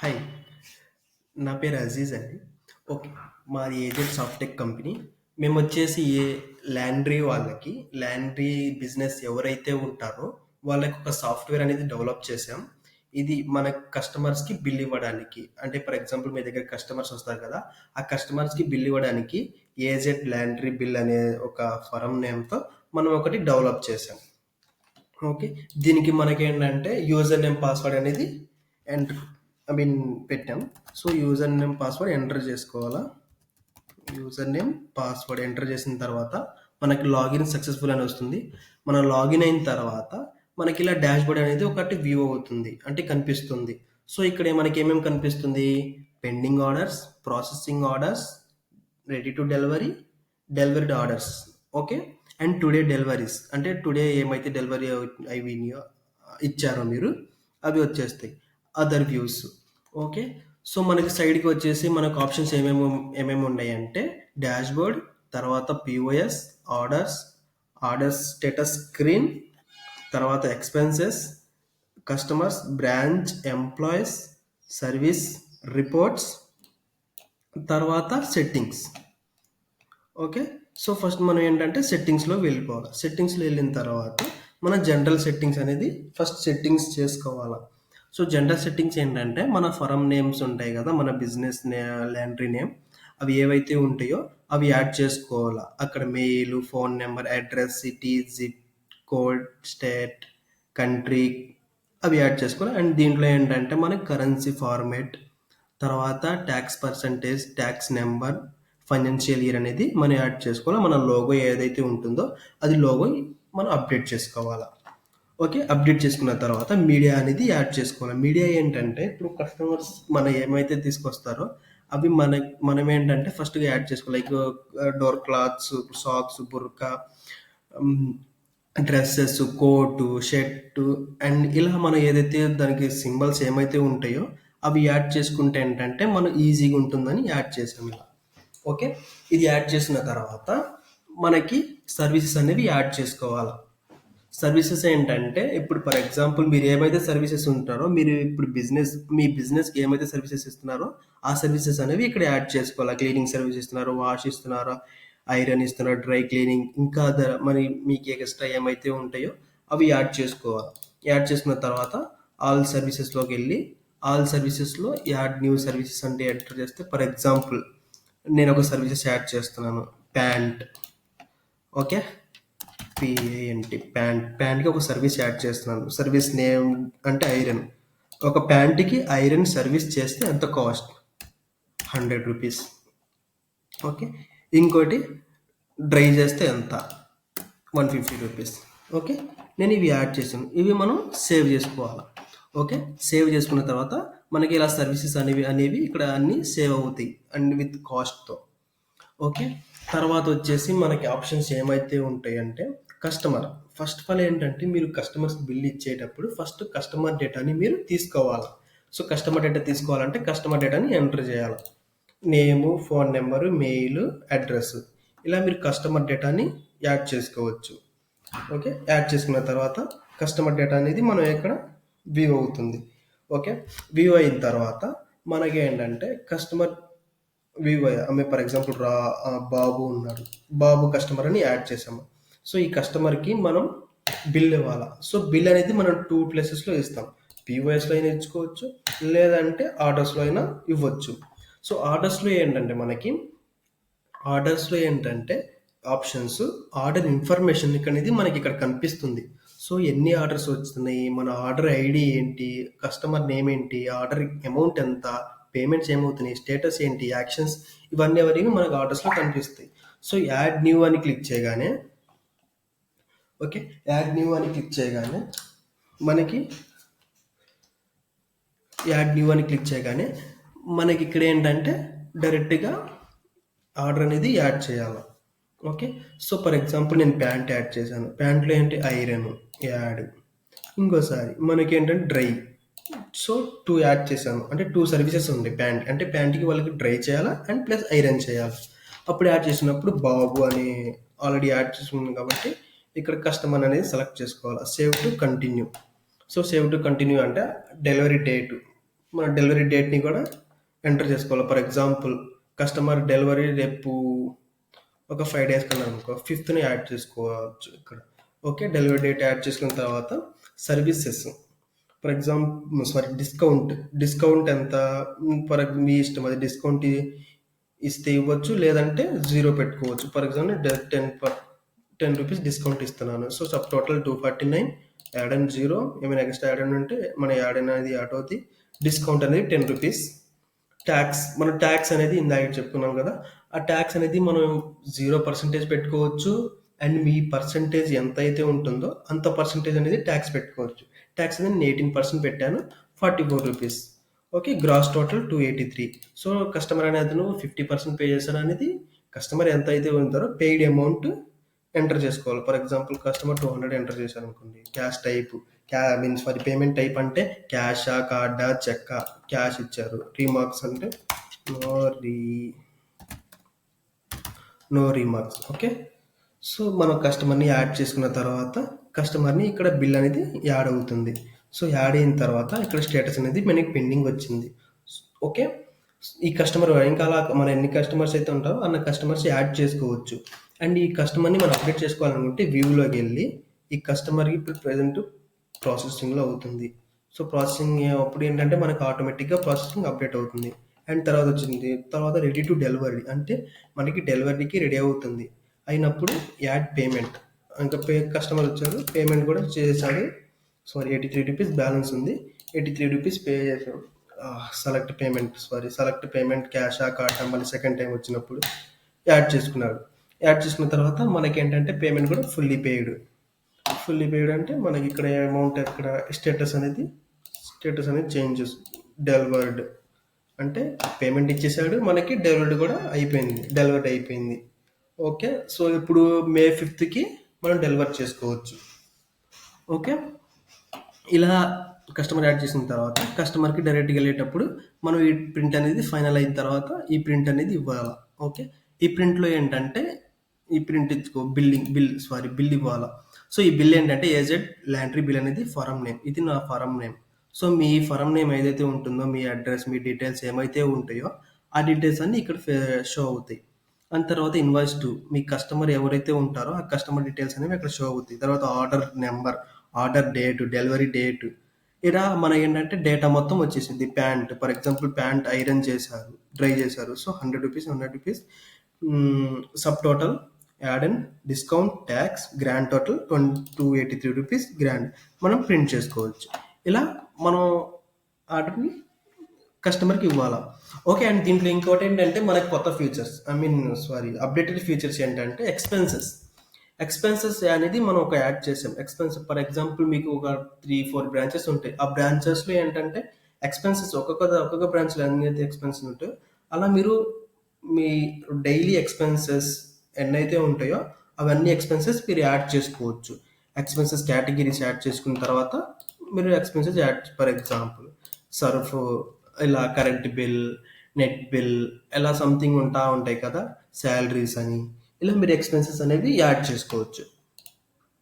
Hi నా పేరు అజీజ్ అండి. ఓకే మాది ఏజెంట్ సాఫ్టెక్ కంపెనీ మేము వచ్చేసి ఏ ల్యాండ్రీ వాళ్ళకి ల్యాండ్రీ బిజినెస్ ఎవరైతే ఉంటారో వాళ్ళకి ఒక సాఫ్ట్వేర్ అనేది డెవలప్ చేసాం ఇది మన కస్టమర్స్కి బిల్ ఇవ్వడానికి. అంటే ఫర్ ఎగ్జాంపుల్ మీ దగ్గర కస్టమర్స్ వస్తారు కదా ఆ కస్టమర్స్కి బిల్ ఇవ్వడానికి ఏజెడ్ ల్యాండ్రీ బిల్ అనే ఒక ఫరం నేమ్తో మనం ఒకటి డెవలప్ చేసాం ఓకే దీనికి మనకి ఏంటంటే యూజర్ నేమ్ పాస్వర్డ్ అనేది ఎంటర్ ఐ మీన్ పెట్టాం. So user name password enter చేసుకోవాలా? యూజర్ నేమ్ పాస్వర్డ్ ఎంటర్ చేసిన తర్వాత మనకి లాగిన్ సక్సెస్ఫుల్ అని వస్తుంది. మన లాగిన్ అయిన తర్వాత మనకి ఇలా డాష్ బోర్డ్ అనేది ఒకటి వ్యూ అవుతుంది. అంటే కనిపిస్తుంది. సో ఇక్కడ మనకి ఏమేమి కనిపిస్తుంది? Pending orders processing orders ready to delivery delivered orders okay and today deliveries అంటే టుడే ఏమైతే డెలివరీ అవి ఇచ్చారో మీరు అవి వచ్చేస్తాయి. Other views okay? సో మనకి సైడ్కి వచ్చేసి మనకు ఆప్షన్స్ ఏమేమి ఏమేమి ఉన్నాయి అంటే డాష్బోర్డ్ తర్వాత POS orders orders status screen తర్వాత expenses customers branch employees service reports తర్వాత సెట్టింగ్స్. ఓకే? సో ఫస్ట్ మనం ఏంటంటే సెట్టింగ్స్లో వెళ్ళిపోవాలి. సెట్టింగ్స్లో వెళ్ళిన తర్వాత మన జనరల్ సెట్టింగ్స్ అనేది ఫస్ట్ సెట్టింగ్స్ చేసుకోవాలి. సో జెండర్ సెట్టింగ్స్ ఏంటంటే మన ఫరం నేమ్స్ ఉంటాయి కదా మన బిజినెస్ నే ల్యాండ్రీ నేమ్ అవి ఏవైతే ఉంటాయో అవి యాడ్ చేసుకోవాలా. అక్కడ mail phone number address city zip code state country అవి యాడ్ చేసుకోవాలి. అండ్ దీంట్లో ఏంటంటే మనకి కరెన్సీ ఫార్మేట్ తర్వాత tax percentage tax number financial year అనేది మనం యాడ్ చేసుకోవాలి. మన లోగో ఏదైతే ఉంటుందో అది లోగో మనం అప్డేట్ చేసుకోవాలా. ఓకే అప్డేట్ చేసుకున్న తర్వాత మీడియా అనేది యాడ్ చేసుకోవాలి. మీడియా ఏంటంటే ఇప్పుడు కస్టమర్స్ మన ఏమైతే తీసుకొస్తారో అవి మన మనం ఏంటంటే ఫస్ట్గా యాడ్ చేసుకోవాలి. లైక్ డోర్ క్లాత్స్ సాక్స్ బుర్కా డ్రెస్సెస్ కోటు షర్టు అండ్ ఇలా మనం ఏదైతే దానికి సింబల్స్ ఏమైతే ఉంటాయో అవి యాడ్ చేసుకుంటే ఏంటంటే మనం ఈజీగా ఉంటుందని యాడ్ చేసాం ఇలా. ఓకే ఇది యాడ్ చేసిన తర్వాత మనకి సర్వీసెస్ అనేవి యాడ్ చేసుకోవాలి. సర్వీసెస్ ఏంటంటే ఇప్పుడు ఫర్ ఎగ్జాంపుల్ మీరు ఏమైతే సర్వీసెస్ ఉంటారో మీరు ఇప్పుడు బిజినెస్ మీ బిజినెస్కి ఏమైతే సర్వీసెస్ ఇస్తున్నారో ఆ సర్వీసెస్ అనేవి ఇక్కడ యాడ్ చేసుకోవాలి? క్లీనింగ్ సర్వీస్ ఇస్తున్నారు? వాష్ ఇస్తున్నారు? ఐరన్ ఇస్తున్నారు? డ్రై క్లీనింగ్ ఇంకా అదర్ మరి మీకు ఎక్స్ట్రా ఏమైతే ఉంటాయో అవి యాడ్ చేసుకోవాలి. యాడ్ చేసుకున్న తర్వాత ఆల్ సర్వీసెస్లోకి వెళ్ళి ఆల్ సర్వీసెస్లో యాడ్ న్యూ సర్వీసెస్ అంటే ఎంటర్ చేస్తే ఫర్ ఎగ్జాంపుల్ నేను ఒక సర్వీసెస్ యాడ్ చేస్తున్నాను. Pant okay P A N T pant ప్యాంట్కి ఒక సర్వీస్ యాడ్ చేస్తున్నాను. సర్వీస్ నేమ్ అంటే ఐరన్. ఒక ప్యాంట్కి ఐరన్ సర్వీస్ చేస్తే ఎంత కాస్ట్? Hundred rupees. ఓకే? ఇంకోటి డ్రై చేస్తే ఎంత? One fifty rupees. ఓకే? నేను ఇవి యాడ్ చేశాను. ఇవి మనం సేవ్ చేసుకోవాలి? ఓకే? సేవ్ చేసుకున్న తర్వాత మనకి ఇలా సర్వీసెస్ అనేవి అనేవి ఇక్కడ అన్నీ సేవ్ అవుతాయి. అండ్ విత్ కాస్ట్తో. ఓకే? తర్వాత వచ్చేసి మనకి ఆప్షన్స్ ఏమైతే ఉంటాయంటే కస్టమర్. ఫస్ట్ ఆఫ్ ఆల్ ఏంటంటే మీరు కస్టమర్స్ బిల్ ఇచ్చేటప్పుడు ఫస్ట్ కస్టమర్ డేటాని మీరు తీసుకోవాలి. సో కస్టమర్ డేటా తీసుకోవాలంటే కస్టమర్ డేటాని ఎంటర్ చేయాలి. Name phone number mail address ఇలా మీరు కస్టమర్ డేటాని యాడ్ చేసుకోవచ్చు. ఓకే? యాడ్ చేసుకున్న తర్వాత కస్టమర్ డేటా అనేది మనం ఇక్కడ వ్యూ అవుతుంది. ఓకే? వ్యూ అయిన తర్వాత మనకి ఏంటంటే కస్టమర్ వ్యూ ఆమె ఫర్ ఎగ్జాంపుల్ రా బాబు ఉన్నాడు. బాబు కస్టమర్ అని యాడ్ చేసాము. సో ఈ కస్టమర్కి మనం బిల్ ఇవ్వాలా? సో బిల్ అనేది మనం టూ ప్లేసెస్లో ఇస్తాం. పీఓఎస్లో అయినా ఇచ్చుకోవచ్చు లేదంటే ఆర్డర్స్లో అయినా ఇవ్వచ్చు. సో ఆర్డర్స్లో ఏంటంటే మనకి ఆర్డర్స్లో ఏంటంటే ఆప్షన్స్ ఆర్డర్ ఇన్ఫర్మేషన్ అనేది మనకి ఇక్కడ కనిపిస్తుంది. సో ఎన్ని ఆర్డర్స్ వస్తున్నాయి మన ఆర్డర్ ఐడి ఏంటి కస్టమర్ నేమ్ ఏంటి ఆర్డర్ అమౌంట్ ఎంత పేమెంట్స్ ఏమవుతున్నాయి స్టేటస్ ఏంటి యాక్షన్స్ ఇవన్నీ అవన్నీ మనకు ఆర్డర్స్లో కనిపిస్తాయి. సో యాడ్ న్యూ అని క్లిక్ చేయగానే ఓకే యాడ్ న్యూ అని క్లిక్ చేయగానే మనకి యాడ్ న్యూ అని క్లిక్ చేయగానే మనకి ఇక్కడ ఏంటంటే డైరెక్ట్గా ఆర్డర్ అనేది యాడ్ చేయాలి. ఓకే సో ఫర్ ఎగ్జాంపుల్ నేను ప్యాంట్ యాడ్ చేశాను. ప్యాంట్లో ఏంటి? ఐరన్ యాడ్ ఇంకోసారి మనకి ఏంటంటే డ్రై సో టూ యాడ్ చేశాను. అంటే టూ సర్వీసెస్ ఉంది ప్యాంట్ అంటే ప్యాంట్కి వాళ్ళకి డ్రై చేయాలా అండ్ ప్లస్ ఐరన్ చేయాలి. అప్పుడు యాడ్ చేసినప్పుడు బాబు అని ఆల్రెడీ యాడ్ చేసుకున్నాను కాబట్టి ఇక్కడ కస్టమర్ అనేది సెలెక్ట్ చేసుకోవాలి. Save to continue so save to continue అంటే డెలివరీ డేట్ మన డెలివరీ డేట్ని కూడా ఎంటర్ చేసుకోవాలి. ఫర్ ఎగ్జాంపుల్ కస్టమర్ డెలివరీ రేపు ఒక ఫైవ్ డేస్ కన్నా అనుకో ఫిఫ్త్ని యాడ్ చేసుకోవచ్చు ఇక్కడ. ఓకే డెలివరీ డేట్ యాడ్ చేసుకున్న తర్వాత services for example sorry discount discount ఎంత? ఫర్ మీ ఇష్టం అది డిస్కౌంట్ ఇస్తే ఇవ్వచ్చు లేదంటే జీరో పెట్టుకోవచ్చు. For example ten per ten rupees discount ఇస్తున్నాను. So subtotal two forty nine add and zero ఏమైనా ఎక్స్ట్రా యాడ్ అండ్ ఉంటే మన యాడ్ అనేది యాడ్ అవుతుంది డిస్కౌంట్ అనేది టెన్ రూపీస్ ట్యాక్స్ మనం ట్యాక్స్ అనేది ఇందాక చెప్పుకున్నాం కదా. ఆ ట్యాక్స్ అనేది మనం జీరో పర్సెంటేజ్ పెట్టుకోవచ్చు. అండ్ మీ పర్సంటేజ్ ఎంత అయితే ఉంటుందో అంత పర్సంటేజ్ అనేది ట్యాక్స్ పెట్టుకోవచ్చు. ట్యాక్స్ అనేది నేను ఎయిటీన్ పర్సెంట్ పెట్టాను. Forty four rupees okay gross total two eighty three so customer అనేది అతను ఫిఫ్టీ పర్సెంట్ పే చేశాను అనేది కస్టమర్ ఎంత అయితే ఉంటారో పెయిడ్ అమౌంట్ ఎంటర్ చేసుకోవాలి. For example customer two hundred enter చేశారు అనుకోండి క్యాష్ టైప్ క్యా మీన్స్ ఫర్ పేమెంట్ టైప్ అంటే క్యాషా కార్డా చెక్కా క్యాష్ ఇచ్చారు. రీమార్క్స్ అంటే no re no remarks okay so మనం కస్టమర్ని యాడ్ చేసుకున్న తర్వాత కస్టమర్ని ఇక్కడ బిల్ అనేది యాడ్ అవుతుంది. సో యాడ్ అయిన తర్వాత ఇక్కడ స్టేటస్ అనేది మనకి పెండింగ్ వచ్చింది. ఓకే ఈ కస్టమర్ ఇంకా అలా మన ఎన్ని కస్టమర్స్ అయితే ఉంటారో అన్న కస్టమర్స్ యాడ్ చేసుకోవచ్చు. అండ్ ఈ కస్టమర్ని మనం అప్డేట్ చేసుకోవాలనుకుంటే వ్యూలోకి వెళ్ళి ఈ కస్టమర్కి ఇప్పుడు ప్రజెంట్ ప్రాసెసింగ్లో అవుతుంది. సో ప్రాసెసింగ్ అప్పుడు ఏంటంటే మనకు ఆటోమేటిక్గా ప్రాసెసింగ్ అప్డేట్ అవుతుంది. అండ్ తర్వాత వచ్చింది. తర్వాత రెడీ టు డెలివరీ అంటే మనకి డెలివరీకి రెడీ అవుతుంది. అయినప్పుడు యాడ్ పేమెంట్ ఇంకా పే కస్టమర్ వచ్చారు. పేమెంట్ కూడా చేశాడు sorry eighty three rupees balance ఉంది. ఎయిటీ త్రీ రూపీస్ పే చేశాడు select payment sorry select payment cash ఆ కార్డ్ మళ్ళీ సెకండ్ టైం వచ్చినప్పుడు యాడ్ చేసుకున్నాడు యాడ్ చేసిన తర్వాత మనకి ఏంటంటే పేమెంట్ కూడా ఫుల్లీ పేయిడ్ ఫుల్లీ పేయిడ్ అంటే మనకి ఇక్కడ అమౌంట్ ఇక్కడ స్టేటస్ అనేది స్టేటస్ అనేది చేంజెస్ డెలివర్డ్ అంటే పేమెంట్ ఇచ్చేసాడు మనకి డెలివర్డ్ కూడా అయిపోయింది డెలివర్డ్ అయిపోయింది. ఓకే సో ఇప్పుడు మే ఫిఫ్త్కి మనం డెలివర్ చేసుకోవచ్చు. ఓకే ఇలా కస్టమర్ యాడ్ చేసిన తర్వాత కస్టమర్కి డైరెక్ట్గా వెళ్ళేటప్పుడు మనం ఈ ప్రింట్ అనేది ఫైనల్ అయిన తర్వాత ఈ ప్రింట్ అనేది ఇవ్వాలి? ఓకే ఈ ప్రింట్లో ఏంటంటే ఈ ప్రింట్ ఇచ్చుకో బిల్లింగ్ బిల్ సారీ బిల్ ఇవ్వాలా? సో ఈ బిల్ ఏంటంటే ఏజెడ్ ల్యాండ్రీ బిల్ అనేది ఫారం నేమ్ ఇది నా ఫారం నేమ్ సో మీ ఫారం నేమ్ ఏదైతే ఉంటుందో మీ అడ్రస్ మీ డీటెయిల్స్ ఏమైతే ఉంటాయో ఆ డీటెయిల్స్ అన్ని ఇక్కడ షో అవుతాయి. అండ్ తర్వాత ఇన్వాయిస్ టు మీ కస్టమర్ ఎవరైతే ఉంటారో ఆ కస్టమర్ డీటెయిల్స్ అనేవి ఇక్కడ షో అవుతాయి. తర్వాత order number order date delivery date ఇలా మన ఏంటంటే డేటా మొత్తం వచ్చేసింది. Pant for example pant iron చేశారు డ్రై చేశారు. So hundred rupees hundred rupees subtotal add and discount tax grand total twenty two eighty three rupees grand మనం print చేసుకోవచ్చు. ఇలా మనం ఆర్డర్ని కస్టమర్కి ఇవ్వాలా? ఓకే అండ్ దీంట్లో ఇంకోటి ఏంటంటే మనకి కొత్త features I mean sorry updated features ఏంటంటే ఎక్స్పెన్సెస్. ఎక్స్పెన్సెస్ అనేది మనం ఒక యాడ్ చేసాం. ఎక్స్పెన్స్ ఫర్ ఎగ్జాంపుల్ మీకు ఒక త్రీ ఫోర్ బ్రాంచెస్ ఉంటాయి. ఆ బ్రాంచెస్లో ఏంటంటే ఎక్స్పెన్సెస్ ఒక్కొక్క ఒక్కొక్క బ్రాంచ్లో ఎన్ని అయితే ఎక్స్పెన్సెస్ ఉంటాయో అలా మీరు మీ డైలీ ఎక్స్పెన్సెస్ ఎన్నైతే ఉంటాయో అవన్నీ ఎక్స్పెన్సెస్ మీరు యాడ్ చేసుకోవచ్చు. ఎక్స్పెన్సెస్ కేటగిరీస్ యాడ్ చేసుకున్న తర్వాత మీరు expenses add for example surf ఇలా కరెంట్ బిల్ నెట్ బిల్ ఇలా సంథింగ్ ఉంటా ఉంటాయి కదా శాలరీస్ అని ఇలా మీరు ఎక్స్పెన్సెస్ అనేవి యాడ్ చేసుకోవచ్చు.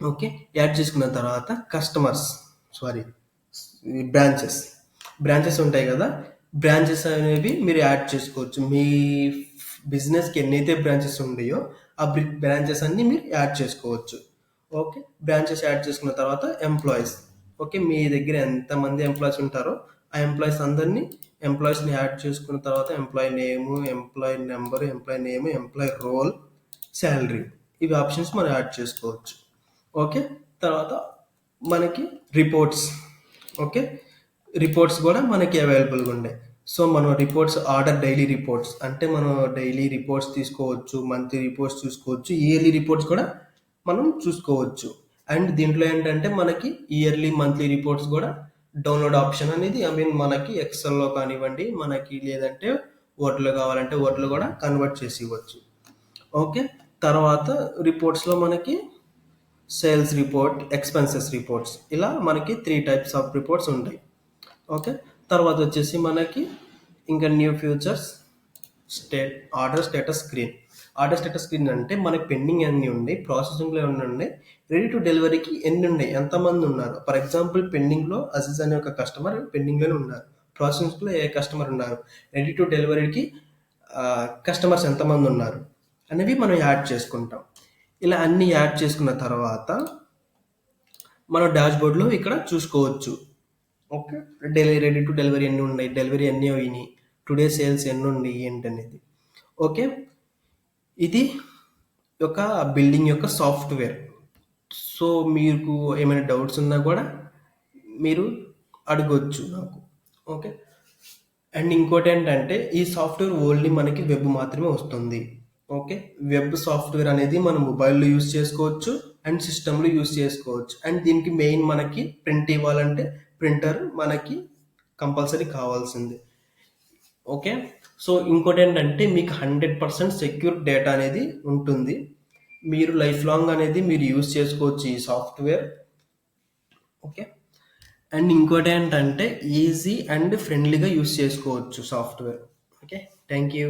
ఓకే యాడ్ చేసుకున్న తర్వాత కస్టమర్స్ సారీ బ్రాంచెస్ బ్రాంచెస్ ఉంటాయి కదా బ్రాంచెస్ అనేవి మీరు యాడ్ చేసుకోవచ్చు. మీ బిజినెస్కి ఎన్నైతే బ్రాంచెస్ ఉన్నాయో ఆ బ్రాంచెస్ అన్ని మీరు యాడ్ చేసుకోవచ్చు. ఓకే? బ్రాంచెస్ యాడ్ చేసుకున్న తర్వాత ఎంప్లాయీస్. ఓకే? మీ దగ్గర ఎంతమంది ఎంప్లాయీస్ ఉంటారో ఆ ఎంప్లాయీస్ అందరినీ ఎంప్లాయీస్ని యాడ్ చేసుకున్న తర్వాత employee name employee number employee name employee role salary ఇవి ఆప్షన్స్ మనం యాడ్ చేసుకోవచ్చు. ఓకే? తర్వాత మనకి రిపోర్ట్స్. ఓకే? రిపోర్ట్స్ కూడా మనకి అవైలబుల్గా ఉన్నాయి సో మనం రిపోర్ట్స్ ఆర్డర్ డైలీ రిపోర్ట్స్ అంటే మనం డైలీ రిపోర్ట్స్ తీసుకోవచ్చు మంత్లీ రిపోర్ట్స్ చూసుకోవచ్చు ఇయర్లీ రిపోర్ట్స్ కూడా మనం చూసుకోవచ్చు. అండ్ దీంట్లో ఏంటంటే మనకి ఇయర్లీ మంత్లీ రిపోర్ట్స్ కూడా డౌన్లోడ్ ఆప్షన్ అనేది ఐ మీన్ మనకి ఎక్సెల్లో కానివ్వండి మనకి లేదంటే వర్డ్లో కావాలంటే ఓట్లు కూడా కన్వర్ట్ చేసి ఇవ్వచ్చు. ఓకే తర్వాత రిపోర్ట్స్లో మనకి సేల్స్ రిపోర్ట్ ఎక్స్పెన్సెస్ రిపోర్ట్స్ ఇలా మనకి త్రీ టైప్స్ ఆఫ్ రిపోర్ట్స్ ఉంటాయి. ఓకే తర్వాత వచ్చేసి మనకి ఇంకా new features state order status screen order status screen అంటే మనకి పెండింగ్ అన్ని ఉన్నాయి ప్రాసెసింగ్లో ఎన్ని ఉన్నాయి రెడీ టు డెలివరీకి ఎన్ని ఉన్నాయి ఎంతమంది ఉన్నారు? ఫర్ ఎగ్జాంపుల్ పెండింగ్లో అజీజ్ అనే ఒక కస్టమర్ పెండింగ్లోనే ఉన్నారు. ప్రాసెసింగ్లో ఏ కస్టమర్ ఉన్నారు? రెడీ టు డెలివరీకి కస్టమర్స్ ఎంతమంది ఉన్నారు? అనేవి మనం యాడ్ చేసుకుంటాం. ఇలా అన్ని యాడ్ చేసుకున్న తర్వాత మనం డాష్ బోర్డ్లో ఇక్కడ చూసుకోవచ్చు. Okay. Delivery ready to delivery ఎన్ని ఉన్నాయి. డెలివరీ ఎన్ని అయినాయి. టుడే సేల్స్ ఎన్ని ఉన్నాయి ఏంటి అనేది ఓకే. ఇది ఒక బిల్డింగ్ యొక్క సాఫ్ట్వేర్ సో మీకు ఏమైనా డౌట్స్ ఉన్నా కూడా మీరు అడగొచ్చు నాకు. ఓకే. అండ్ ఇంకోటి ఏంటంటే ఈ సాఫ్ట్వేర్ ఓన్లీ మనకి వెబ్ మాత్రమే వస్తుంది. ఓకే. వెబ్ సాఫ్ట్వేర్ అనేది మనం మొబైల్లో యూస్ చేసుకోవచ్చు అండ్ సిస్టంలో యూస్ చేసుకోవచ్చు. అండ్ దీనికి మెయిన్ మనకి ప్రింట్ ఇవ్వాలంటే ప్రింటర్ మనకి కంపల్సరీ కావాల్సింది. ఓకే? సో ఇంకోటి ఏంటంటే మీకు హండ్రెడ్ పర్సెంట్ సెక్యూర్ డేటా అనేది ఉంటుంది. మీరు లైఫ్ లాంగ్ అనేది మీరు యూస్ చేసుకోవచ్చు ఈ సాఫ్ట్వేర్. ఓకే? అండ్ ఇంకోటి ఏంటంటే ఈజీ అండ్ ఫ్రెండ్లీగా యూస్ చేసుకోవచ్చు సాఫ్ట్వేర్. ఓకే? Thank you.